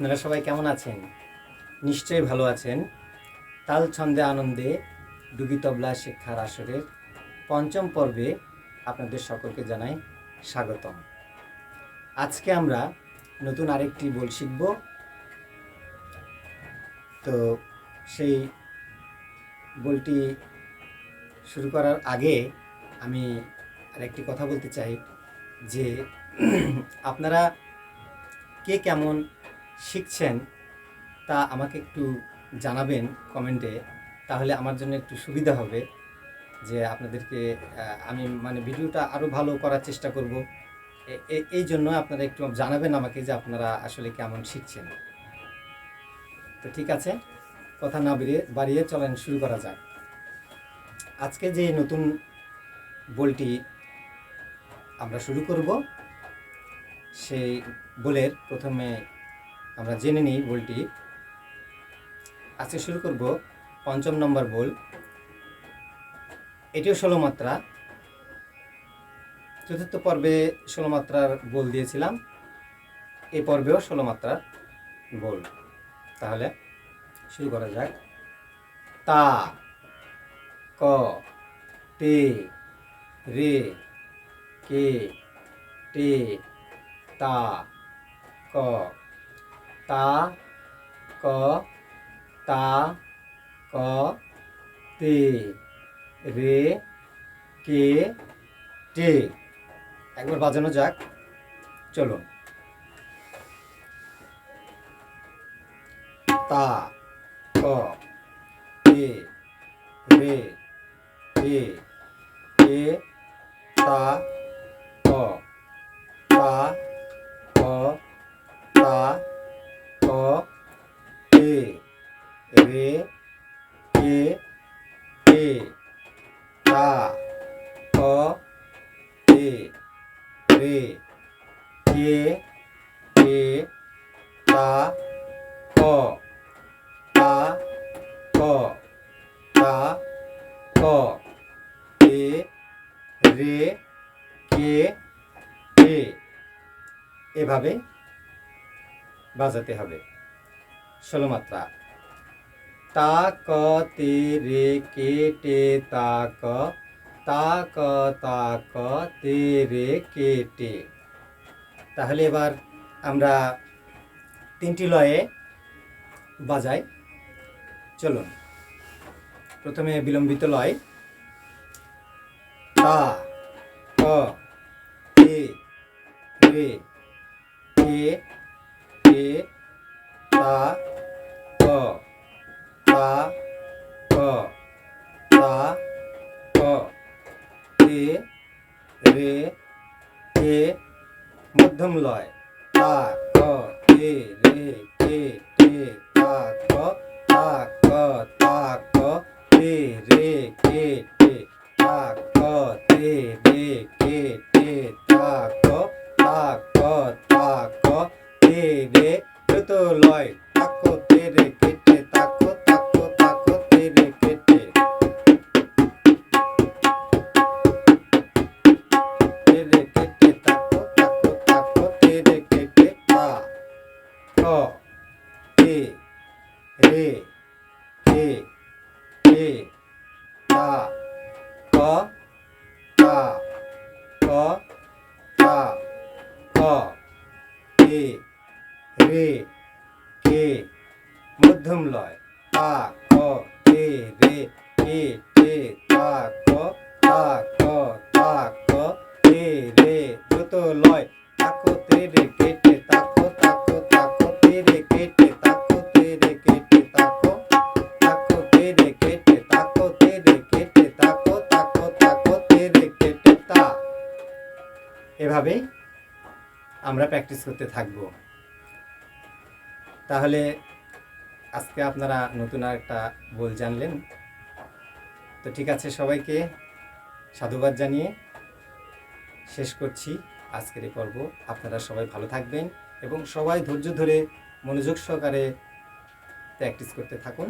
আপনারা সবাই কেমন আছেন? নিশ্চয়ই ভালো আছেন। তাল ছন্দে আনন্দে ডুগি তবলা শিক্ষার আসরের পঞ্চম পর্বে আপনাদের সকলকে জানাই স্বাগতম। আজকে আমরা নতুন আরেকটি বল শিখব। তো সেই বলটি শুরু করার আগে আমি আরেকটি কথা বলতে চাই যে আপনারা কে কেমন শিখছেন, তা আমাকে একটু জানাবেন কমেন্টে, তাহলে আমার জন্য একটু সুবিধা হবে যে আপনাদেরকে আমি মানে ভিডিওটা আরও ভালো করার চেষ্টা করব। এই জন্য আপনারা একটু জানাবেন আমাকে যে আপনারা আসলে কেমন শিখছেন। তো ঠিক আছে, কথা না বেরিয়ে, বাড়িয়ে চলেন, শুরু করা যাক। আজকে যে নতুন বলটি আমরা শুরু করব, সেই বলের প্রথমে আমরা জেনে নিই বলটি আজকে শুরু করব পঞ্চম নম্বর বল এটিও ষোলো মাত্রা। চতুর্থ পর্বে ষোলো মাত্রার বল দিয়েছিলাম। এই পর্বেও ষোলো মাত্রার বল তাহলে শুরু করা যাক। তা, ক, তে, রে, কে টে তা, ক। তা, ক তা, ক, তে, রে, কে, টে। একবার বাজানো যাক। চলুন তা, ক, তে, রে কে, তা ক কে কে তা ক তা ক তা রে, কে এভাবে বাজাতে হবে। ষোলো মাত্রা। তা ক তে রে কে টে তা ক তা ক তা ক তে রে কে টে তাহলে এবার আমরা তিনটি লয়ে বাজাই। চলুন, প্রথমে বিলম্বিত লয়। তা, ক, তে, রে, কে কে তা তা ক তে রে কে মধ্যম লয় তা ক তে রে কে টে তা ক তা ক তা ক তে রে কে টে তা ক তে রে কে ক ক তা ক তে রে কে মধ্যম লয় তা ক তে রে কে টে তা ক তা ক তা ক তে রে দ্রুত লয় এভাবেই আমরা প্র্যাকটিস করতে থাকব। তাহলে আজকে আপনারা নতুন একটা বল জানলেন। তো ঠিক আছে, সবাইকে সাধুবাদ জানিয়ে শেষ করছি আজকের এই পর্ব। আপনারা সবাই ভালো থাকবেন এবং সবাই ধৈর্য ধরে মনোযোগ সহকারে প্র্যাকটিস করতে থাকুন।